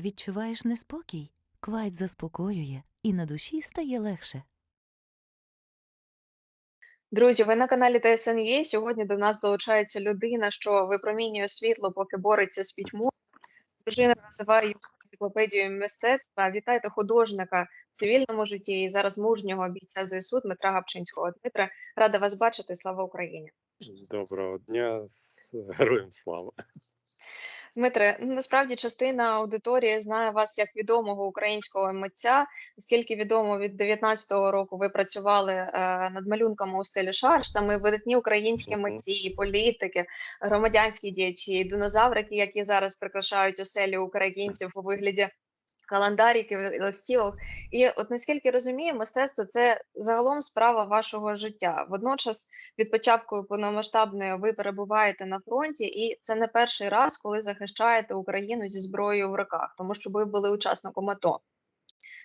Відчуваєш неспокій? Квайт заспокоює, і на душі стає легше. Друзі, ви на каналі ТСНЄ. Сьогодні до нас долучається людина, що випромінює світло, поки бореться з пітьмою. Дружина називає його енциклопедією мистецтва. Вітайте художника в цивільному житті і зараз мужнього бійця ЗСУ Дмитра Гапчинського. Дмитре, рада вас бачити. Слава Україні! Доброго дня, героям слава. Дмитре, ну, насправді частина аудиторії знає вас як відомого українського митця. Наскільки відомо, від 19-го року ви працювали е, над малюнками у стилі шарш. Там і видатні українські митці, і політики, громадянські діячі, і динозаврики, які зараз прикрашають оселі українців у вигляді календариків, листівок. І от наскільки розумію, мистецтво це загалом справа вашого життя. Водночас, від початку повномасштабної ви перебуваєте на фронті, і це не перший раз, коли захищаєте Україну зі зброєю в руках, тому що ви були учасником АТО.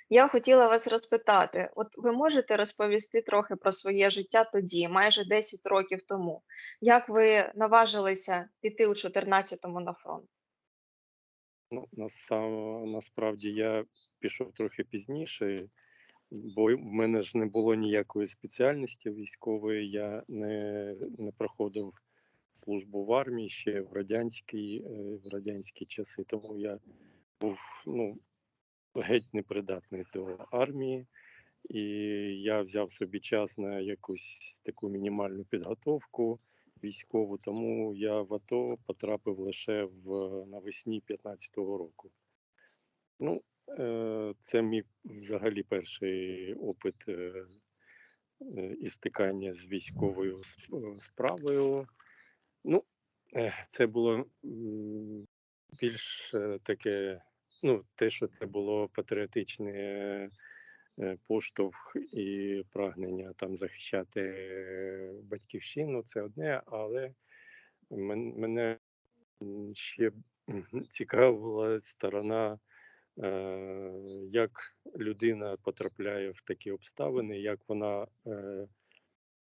Я хотіла вас розпитати: от ви можете розповісти трохи про своє життя тоді, майже 10 років тому, як ви наважилися піти у 14-му на фронт? Ну, насправді я пішов трохи пізніше, бо в мене ж не було ніякої спеціальності військової. Я не, не проходив службу в армії ще в радянські, е, в радянські часи, тому я був ну, геть непридатний до армії. І я взяв собі час на якусь таку мінімальну підготовку військову, тому я в АТО потрапив лише в навесні 15-го року. Ну, е, це мій взагалі перший опит е, е, і стикання з військовою справою. Ну, е, це було більш е, таке, ну, те, що це було патріотичне е, е, поштовх і прагнення там захищати е, батьківщину, це одне, але мене ще цікавила сторона, е, як людина потрапляє в такі обставини, як вона е,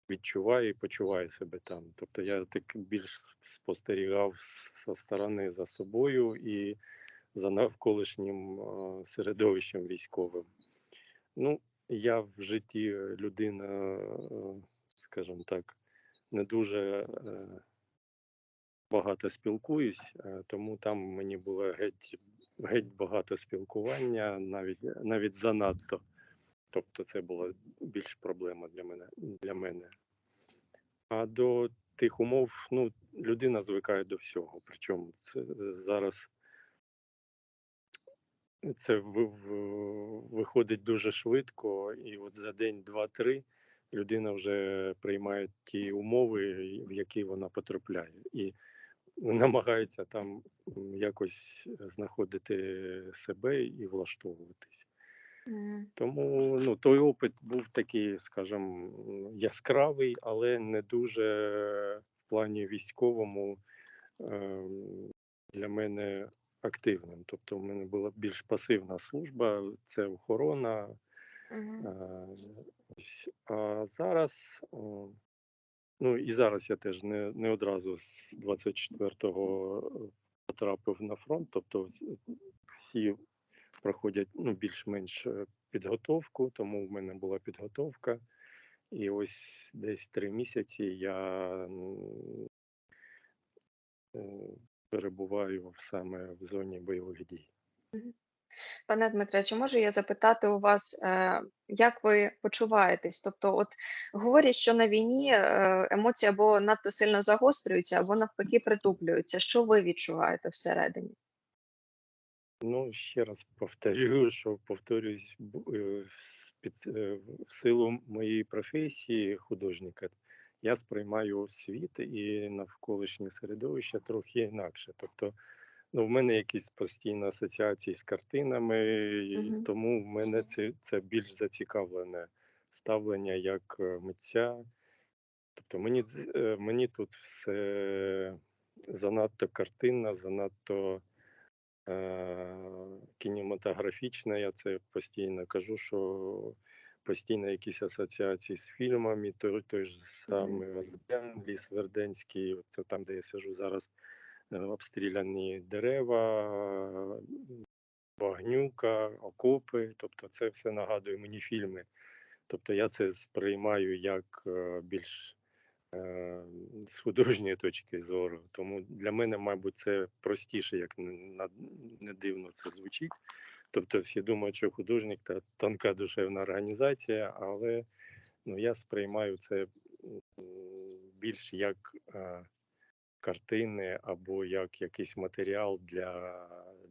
відчуває і почуває себе там. Тобто я так більш спостерігав зі сторони за собою і за навколишнім е, середовищем військовим. Ну, я в житті людина, е, скажімо так, не дуже е, багато спілкуюсь, е, тому там мені було геть, геть багато спілкування, навіть, навіть занадто. Тобто це була більш проблема для мене. Для мене. А до тих умов, ну, людина звикає до всього. Причому це зараз це виходить дуже швидко, і от за день, два-три людина вже приймає ті умови, в які вона потрапляє, і намагається там якось знаходити себе і влаштовуватись. Мгм. Тому ну, той опит був такий, скажімо, яскравий, але не дуже в плані військовому ем, для мене активним. Тобто, в мене була більш пасивна служба, це охорона. Мгм. е. А зараз, ну і зараз я теж не, не одразу з 24-го потрапив на фронт. Тобто всі проходять ну, більш-менш е, підготовку, тому в мене була підготовка. І ось десь три місяці я е, перебуваю саме в зоні бойових дій. Пане Дмитре, чи можу я запитати у вас, е, як ви почуваєтесь? Тобто, от говорять, що на війні е, емоції або надто сильно загострюються, або навпаки притуплюються. Що ви відчуваєте всередині? Ну, ще раз повторюю, що повторюсь е, в силу моєї професії художника. Я сприймаю світ і навколишнє середовище трохи інакше. Тобто, ну, в мене якісь постійні асоціації з картинами, і Мгм. тому в мене це, це більш зацікавлене ставлення як е, митця. Тобто мені, е, мені тут все занадто картинно, занадто е, кінематографічна. Я це постійно кажу, що постійно якісь асоціації з фільмами, той, той ж самий Верден, Ліс Верденський, це там, де я сижу зараз, е, обстріляні дерева, багнюка, окопи. Тобто, це все нагадує мені фільми. Тобто я це сприймаю як е, більш е, з художньої точки зору. Тому для мене, мабуть, це простіше, як не дивно це звучить. Тобто всі думають, що художник та тонка душевна організація, але ну, я сприймаю це більш як е, картини або як якийсь матеріал для,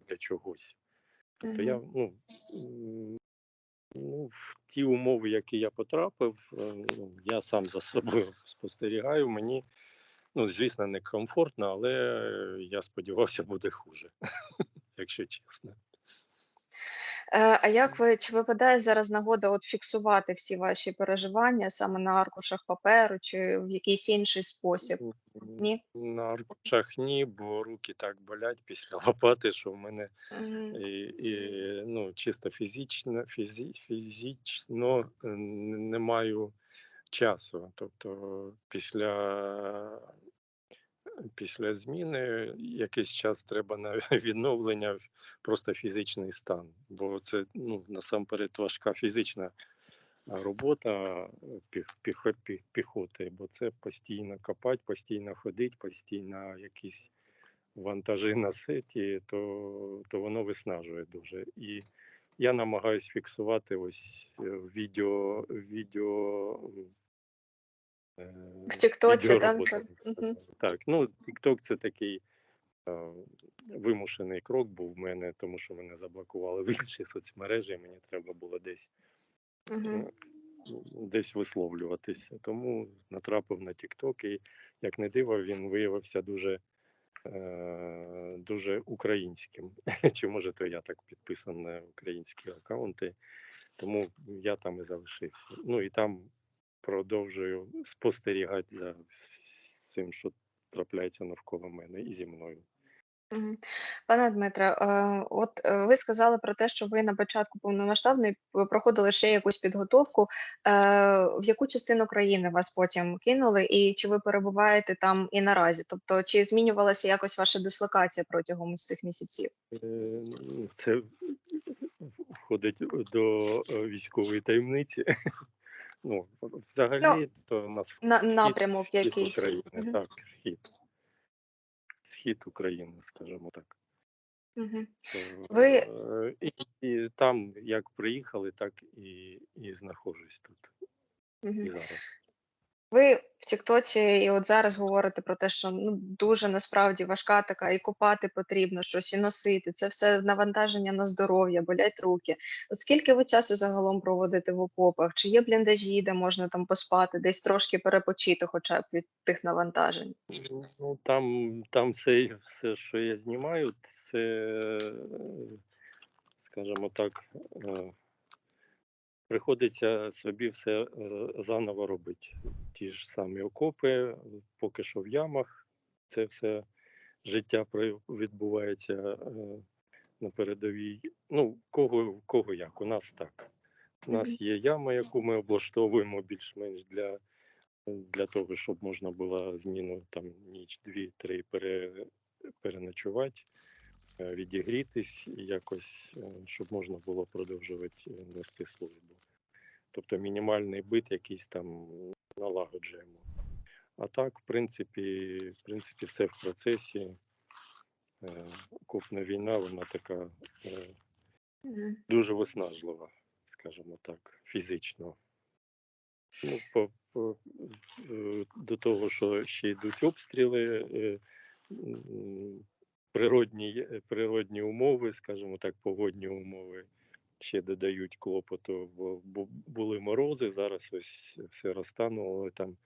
для чогось. Тобто я ну, ну, в ті умови, які я потрапив, е, ну, я сам за собою спостерігаю. Мені, ну, звісно, не комфортно, але я сподівався, буде хуже, якщо чесно. Е, А як ви чи випадає зараз нагода от фіксувати всі ваші переживання саме на аркушах паперу чи в якийсь інший спосіб? Ні? На аркушах ні, бо руки так болять після лопати, що в мене Мгм. і, і ну, чисто фізично, фізі, фізично е, не маю часу. Тобто після, після зміни якийсь час треба на відновлення просто фізичний стан. Бо це ну, насамперед важка фізична робота піх, піх, піх, піхоти, бо це постійно копати, постійно ходити, постійно якісь вантажі на сеті, то, то воно виснажує дуже. І я намагаюся фіксувати ось е, відео, відео В Тіктоці, так? відеороботами, Так, ну TikTok це такий е, вимушений крок був в мене, тому що мене заблокували в інші соцмережі, і мені треба було десь е, десь висловлюватися. Тому натрапив на TikTok, і як не диво, він виявився дуже, е, дуже українським. Чи може то я так підписан на українські аккаунти, тому я там і залишився. Ну і там продовжую спостерігати за всім, що трапляється навколо мене і зі мною. Пане Дмитре, е, от е, ви сказали про те, що ви на початку повномасштабної проходили ще якусь підготовку. Е, В яку частину країни вас потім кинули, і чи ви перебуваєте там і наразі? Тобто, чи змінювалася якось ваша дислокація протягом цих місяців? Ну, Це входить до військової таємниці. Ну, взагалі, то у нас На схід, напрямок схід якийсь. України, угу. так, схід. Схід України, скажімо так. Угу. Ви- е, І, і там як приїхали, так і, і знаходжусь тут угу. і зараз. Ви в Тіктоці і от зараз говорите про те, що ну дуже насправді важка така, і купати потрібно щось, і носити. Це все навантаження на здоров'я, болять руки. От скільки ви часу загалом проводите в окопах? Чи є бліндажі, де можна там поспати, десь трошки перепочити, хоча б від тих навантажень? Ну, там, там все, все, що я знімаю, це, скажімо так, е, приходиться собі все е, заново робити. Ті ж самі окопи, поки що в ямах, це все життя відбувається е, на передовій. Ну, кого, кого як, у нас так. У нас є яма, яку ми облаштовуємо більш-менш для для того, щоб можна було зміну там ніч, дві-три пере, переночувати, е, відігрітись і якось, щоб можна було продовжувати нести службу. Тобто мінімальний бит якийсь там налагоджуємо. А так, в принципі, в принципі, все в процесі. Е, Окопна війна, вона така е, дуже виснажлива, скажімо так, фізично. Ну, по, по, е, до того, що ще йдуть обстріли, природні, природні умови, скажімо так, погодні умови ще додають клопоту, бо були морози, зараз ось все розтануло, там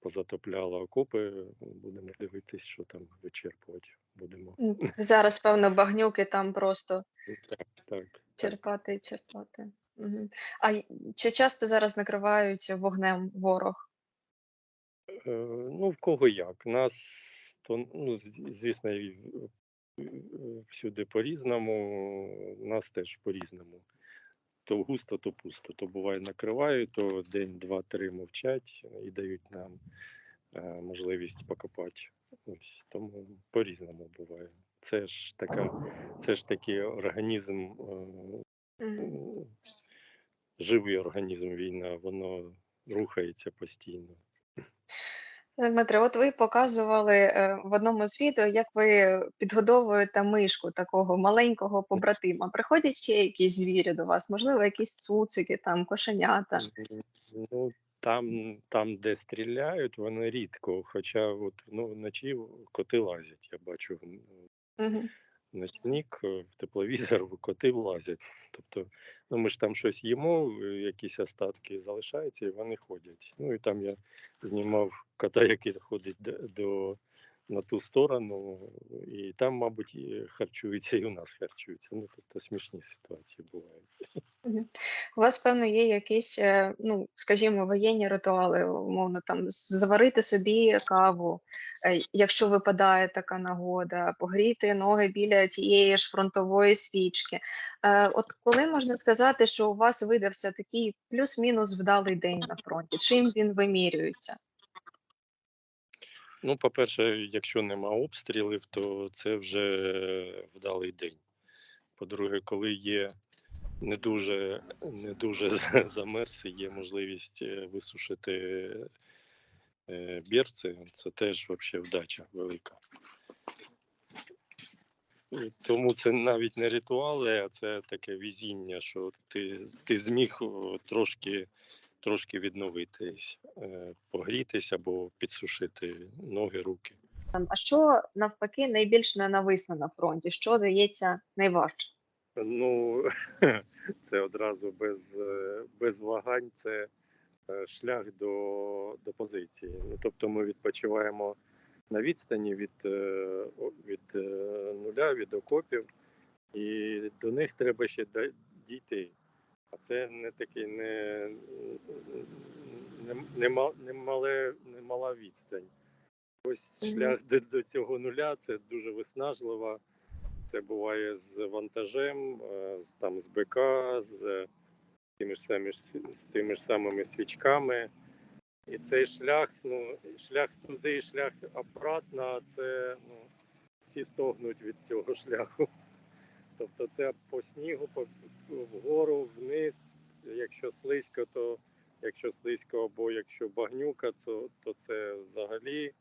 позатопляло окопи. Будемо дивитись, що там вичерпувати будемо. Зараз, певно, багнюки там просто Так, так. так. черпати і черпати. Мгм. А чи часто зараз накривають вогнем ворог? Е, Ну, в кого як. Нас то, ну, звісно, всюди по-різному, нас теж по-різному. То густо, то пусто. То буває накривають, то день, два, три мовчать і дають нам е, можливість покопати. Ось тому по-різному буває. це ж така, це ж такий організм, е, живий організм війна, воно рухається постійно. Дмитре, от ви показували е, в одному з відео, як ви підгодовуєте мишку такого маленького побратима. Приходять ще якісь звірі до вас, можливо, якісь цуцики, там кошенята. Ну, там, там, де стріляють, вони рідко. Хоча от, ну, вночі коти лазять, я бачу. Мгм. Ночник е, в тепловізор в коти влазять. Тобто, ну ми ж там щось їмо, е, якісь остатки залишаються, і вони ходять. Ну і там я знімав кота, який ходить до на ту сторону, і там, мабуть, і харчується, і у нас харчується. Ну тобто смішні ситуації бувають. У вас, певно, є якісь, е, ну, скажімо, воєнні ритуали, умовно, там з- заварити собі каву, е, якщо випадає така нагода, погріти ноги біля тієї ж фронтової свічки. Е, От коли можна сказати, що у вас видався такий плюс-мінус вдалий день на фронті? Чим він вимірюється? Ну, по-перше, якщо нема обстрілів, то це вже вдалий день. По-друге, коли є не дуже, не дуже замерз, є можливість е, висушити е, бірці, це теж взагалі вдача велика. Тому це навіть не ритуали, а це таке візіння, що ти, ти зміг трошки, трошки відновитись, е, погрітися або підсушити ноги, руки. А що навпаки найбільш ненависно на фронті? Що дається найважче? Ну, це одразу без, е, без вагань, це е, шлях до, до позиції. Ну, тобто ми відпочиваємо на відстані від, е, від е, нуля, від окопів, і до них треба ще дійти. А це не такий не, не, не, не, мале, не мала відстань. Ось шлях до, до цього нуля це дуже виснажливо. Це буває з вантажем, е, з, там, з БК, з тими ж, самі, з тими ж самими свічками. І цей шлях, ну, шлях туди, і шлях обратно, це ну, всі стогнуть від цього шляху. Тобто це по снігу, по, вгору, вниз. Якщо слизько, то якщо слизько, або якщо багнюка, то, то це взагалі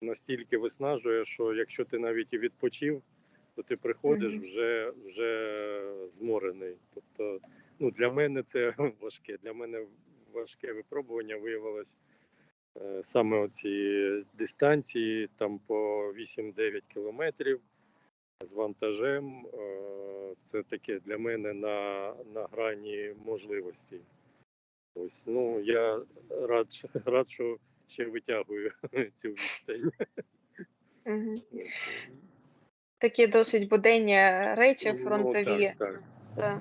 настільки виснажує, що якщо ти навіть і відпочив, то ти приходиш вже, вже зморений. Тобто, ну, для мене це важке. Для мене важке випробування виявилось е, саме оці дистанції, там по 8-9 кілометрів з вантажем. Е, Це таке для мене на, на грані можливостей. Ось, ну, я рад, рад, що ще витягую цю відстань. Такі досить буденні речі Ну, фронтові. так, так. Так.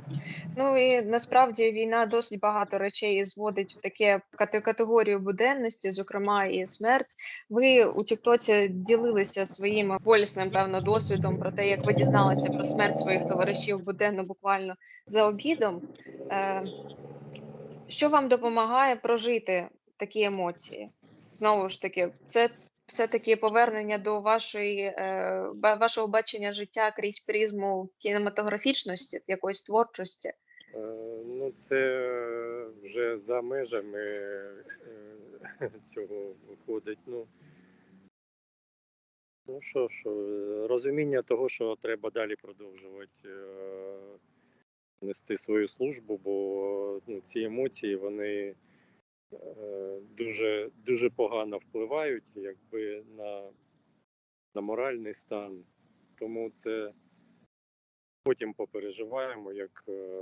Ну і насправді війна досить багато речей зводить в таке категорію буденності, зокрема і смерть. Ви у Тіктоці ділилися своїм болісним, певно, досвідом про те, як ви дізналися про смерть своїх товаришів буденно буквально за обідом. Е, що вам допомагає прожити такі емоції? Знову ж таки, це все-таки повернення до вашої, е, вашого бачення життя крізь призму кінематографічності, якоїсь творчості. Е, Ну, це вже за межами е, цього виходить. Ну, ну що, що, розуміння того, що треба далі продовжувати нести свою службу, бо ну, ці емоції вони дуже, дуже погано впливають якби, на, на моральний стан. Тому це потім попереживаємо, як е,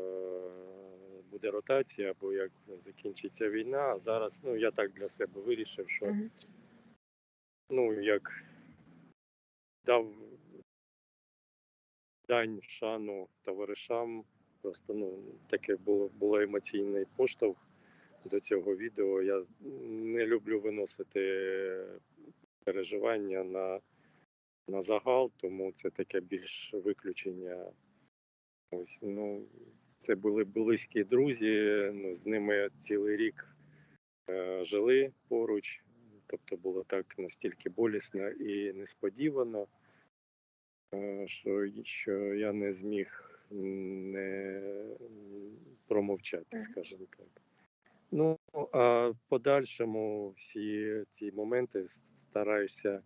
буде ротація або як закінчиться війна. А зараз ну, я так для себе вирішив, що ну, як дав дань шану товаришам. Просто ну, таке було, було емоційний поштовх до цього відео. Я не люблю виносити переживання на, на загал, тому це таке більш виключення. Ось, ну, це були близькі друзі, ну, з ними цілий рік е, жили поруч. Тобто було так настільки болісно і несподівано. е, що, що я не зміг не промовчати, скажімо так. Ну, а в подальшому всі ці моменти стараєшся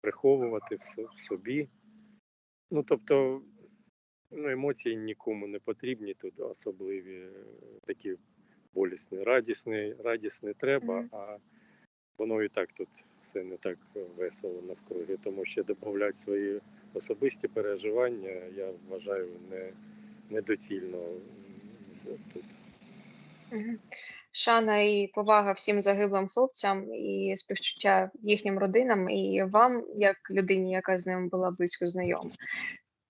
приховувати в собі. Ну, тобто, ну, емоції нікому не потрібні тут, особливі такі болісні. Радісні, радісні треба, Мгм. а воно і так тут все не так весело навкруги, тому що додати свої особисті переживання, я вважаю, не, недоцільно м, з- тут. Шана і повага всім загиблим хлопцям і співчуття їхнім родинам, і вам, як людині, яка з ними була близько знайома.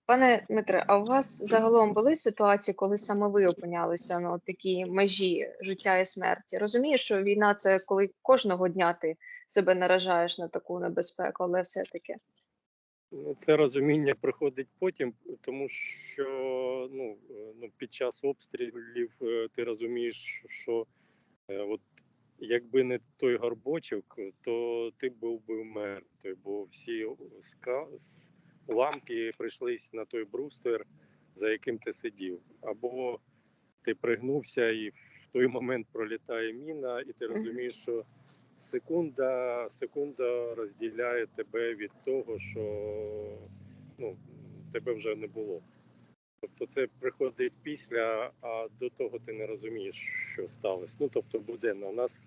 Пане Дмитре, а у вас загалом були ситуації, коли саме ви опинялися на такій межі життя і смерті? Розумію, що війна це коли кожного дня ти себе наражаєш на таку небезпеку, але все-таки. Ну, це розуміння приходить потім, тому що ну, е, ну, під час обстрілів е, ти розумієш, що от якби не той горбочок, то ти був би мертвий, бо всі уламки прийшлись на той бруствер, за яким ти сидів. Або ти пригнувся і в той момент пролітає міна, і ти розумієш, що секунда, секунда розділяє тебе від того, що ну, тебе вже не було. Тобто це приходить після, а до того ти не розумієш, що сталося. Ну тобто буденно. У нас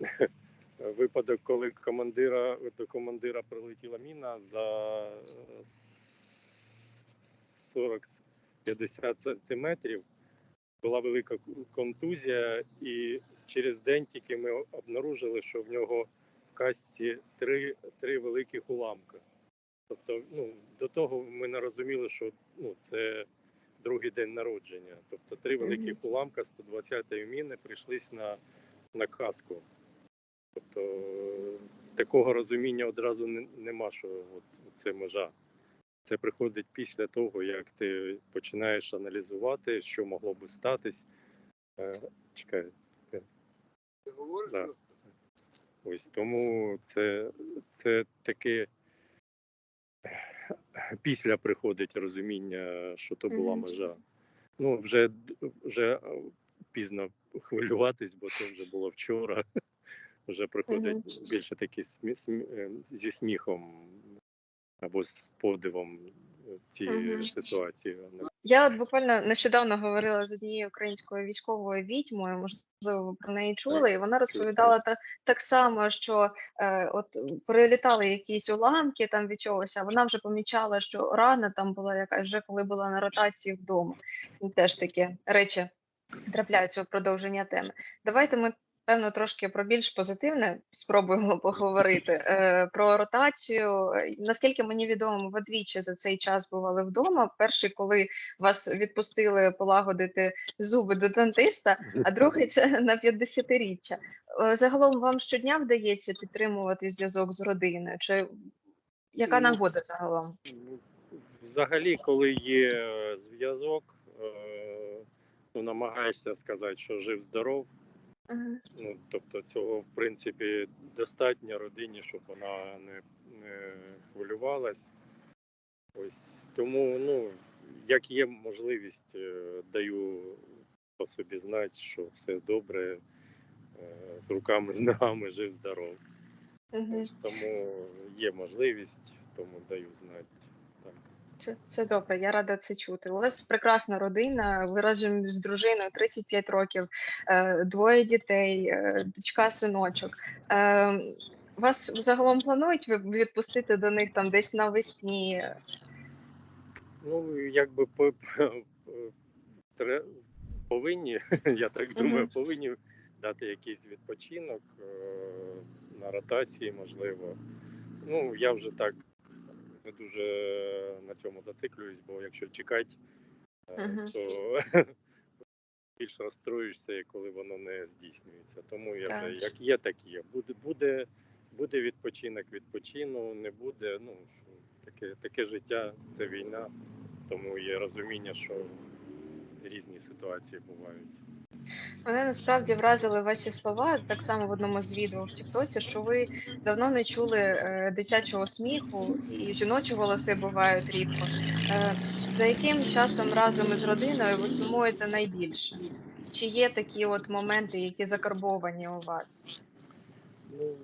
випадок, коли командира, до командира прилетіла міна за 40-50 сантиметрів. Була велика контузія, і через день тільки ми обнаружили, що в нього в касті три, три великих уламки. Тобто, ну, до того ми не розуміли, що ну, це другий день народження. Тобто три Мгм. великих уламка 120-ї міни прийшлись на, на каску. Тобто е, такого розуміння одразу не, нема, що от, це межа. Це приходить після того, як ти починаєш аналізувати, що могло би статись. Е, чекай, Ти говориш? Да. ось тому це, це таке після приходить розуміння, що то була межа. Ну, вже, вже е, пізно хвилюватись, бо це вже було вчора. Вже приходить більше такі смі, смі, е, зі сміхом або з подивом ці Мгм. ситуації. Я от буквально нещодавно говорила з однією українською військовою відьмою, можливо, ви про неї чули, і вона розповідала так, так само, що е, от прилітали якісь уламки там від чогось, а вона вже помічала, що рана там була якась вже коли була на ротації вдома. І теж такі речі трапляються у продовження теми. Давайте ми. Певно, трошки про більш позитивне спробуємо поговорити е, про ротацію. Наскільки мені відомо, ви двічі за цей час бували вдома. Перший, коли вас відпустили полагодити зуби до дантиста, а другий це на 50-річчя. Е, Загалом вам щодня вдається підтримувати зв'язок з родиною? Чи яка Ну, нагода загалом? Взагалі, коли є е, зв'язок, е, ну, намагаєшся сказати, що жив здоров. Ну, тобто цього, в принципі, достатньо родині, щоб вона не, не хвилювалась. Ось тому, ну, як є можливість, е, даю по собі знати, що все добре, е, з руками, з ногами, жив здоров. Мгм. Ось тому є можливість, тому даю знати. Це, це добре, я рада це чути. У вас прекрасна родина, ви разом з дружиною 35 років, е, двоє дітей, е, дочка, синочок. Е, вас загалом планують відпустити до них там десь навесні? Ну, якби по, повинні, я так думаю, Мгм. повинні дати якийсь відпочинок на ротації, можливо. Ну, я вже так не дуже на цьому зациклююсь, бо якщо чекати, е, Мгм. то більш розстроїшся, коли воно не здійснюється. Тому я вже як є, так є. Буде, буде, буде відпочинок, відпочину, не буде. Ну що таке, таке життя, це війна, тому є розуміння, що різні ситуації бувають. Мене насправді вразили ваші слова, так само в одному з відео в Тіктоці, що ви давно не чули е, дитячого сміху, і жіночі голоси бувають рідко. Е, за яким часом разом із родиною ви сумуєте найбільше? Чи є такі от моменти, які закарбовані у вас? Ну,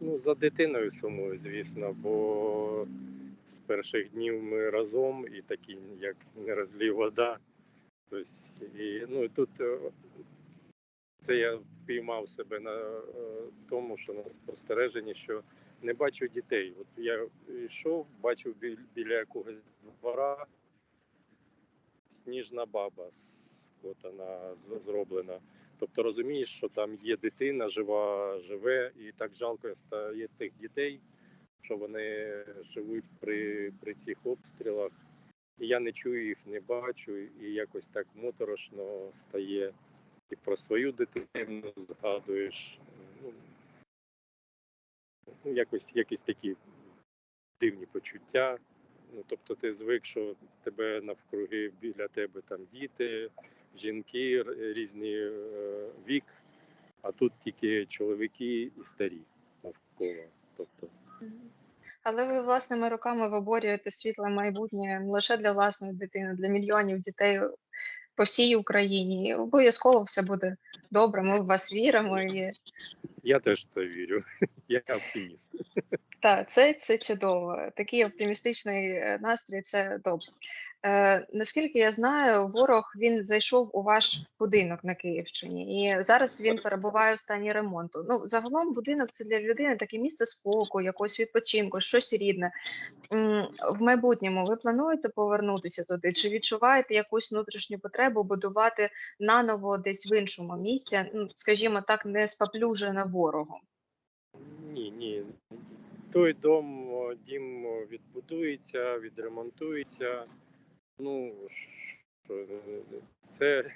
ну, за дитиною сумую, звісно, бо з перших днів ми разом і такі, як не розлій вода. Тобто, і, ну, тут е, це я впіймав себе на е, тому, що на спостереженні, що не бачу дітей. От я йшов, бачив бі- біля якогось двора сніжна баба з- зроблена. Тобто розумієш, що там є дитина, жива, живе, і так жалко стає тих дітей, що вони живуть при, при цих обстрілах. Я не чую їх, не бачу, і якось так моторошно стає. І про свою дитину згадуєш. Ну, ну якось, якісь такі дивні почуття. Ну, тобто ти звик, що тебе навкруги біля тебе там діти, жінки різні е, вік, а тут тільки чоловіки і старі навколо. Тобто, Але ви власними руками виборюєте світле майбутнє лише для власної дитини, для мільйонів дітей по всій Україні. Обов'язково все буде добре. Ми в вас віримо. І я теж в це вірю. Я оптиміст. Так, це, це чудово. Такий оптимістичний е, настрій це добре. Е, наскільки я знаю, ворог він зайшов у ваш будинок на Київщині, і зараз він перебуває в стані ремонту. Ну, загалом, будинок це для людини таке місце спокою, якогось відпочинку, щось рідне. В майбутньому ви плануєте повернутися туди? Чи відчуваєте якусь внутрішню потребу будувати наново десь в іншому місці, ну, скажімо так, не споплюжене ворогом? Ні, ні. Той дом, дім відбудується, відремонтується. Ну, що, е, це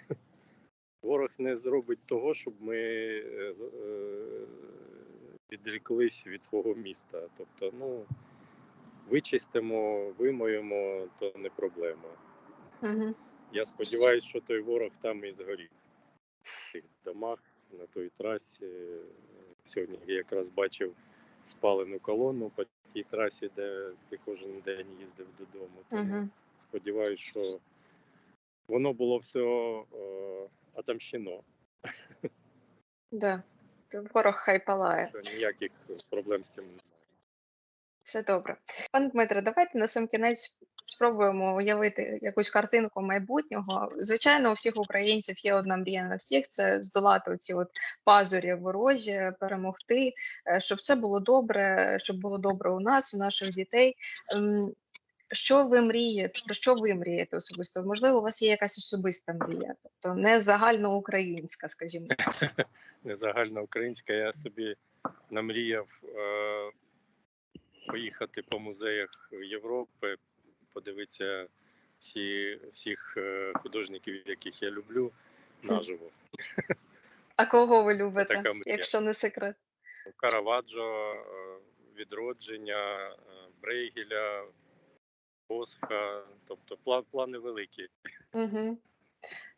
ворог не зробить того, щоб ми е, е, відріклись від свого міста. Тобто, ну, вичистимо, вимоємо, то не проблема. Угу. Я сподіваюся, що той ворог там і згорів. В тих домах, на той трасі. Сьогодні я якраз бачив спалену колону по тій трасі, де ти кожен день їздив додому. Тому сподіваюся, що воно було все е, отомщено. Да. Ворог хай палає. Що ніяких проблем з цим немає. Все добре. Пане Дмитре, давайте на сам кінець спробуємо уявити якусь картинку майбутнього. Звичайно, у всіх українців є одна мрія на всіх: це здолати оці от пазурі ворожі, перемогти, е, щоб все було добре, щоб було добре у нас, у наших дітей. Ем, Що ви мрієте? Про що ви мрієте особисто? Можливо, у вас є якась особиста мрія, тобто не загальноукраїнська, скажімо. не загальноукраїнська. Я собі намріяв е, поїхати по музеях Європи, подивитися всі, всіх е, художників, яких я люблю, наживо. А кого ви любите, якщо не секрет? Караваджо, е, відродження, е, Брейгеля, Босха, тобто пла- плани великі. Угу.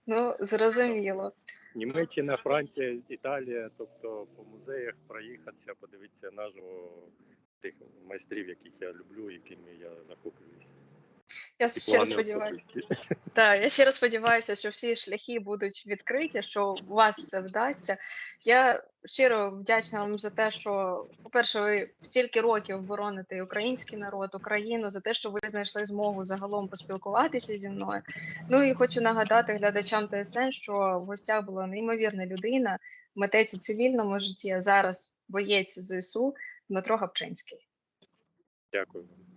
Ну, зрозуміло. Німеччина, Франція, Італія, тобто по музеях проїхатися, подивитися наживо тих майстрів, яких я люблю, якими я захоплююся. Я І щиро сподіваюся. Так, я щиро сподіваюся, що всі шляхи будуть відкриті, що у вас все вдасться. Я щиро вдячна вам за те, що, по-перше, ви стільки років бороните український народ, Україну, за те, що ви знайшли змогу загалом поспілкуватися зі мною. Ну і хочу нагадати глядачам ТСН, що в гостях була неймовірна людина, митець у цивільному житті, а зараз боєць ЗСУ Дмитро Гапчинський. Дякую вам.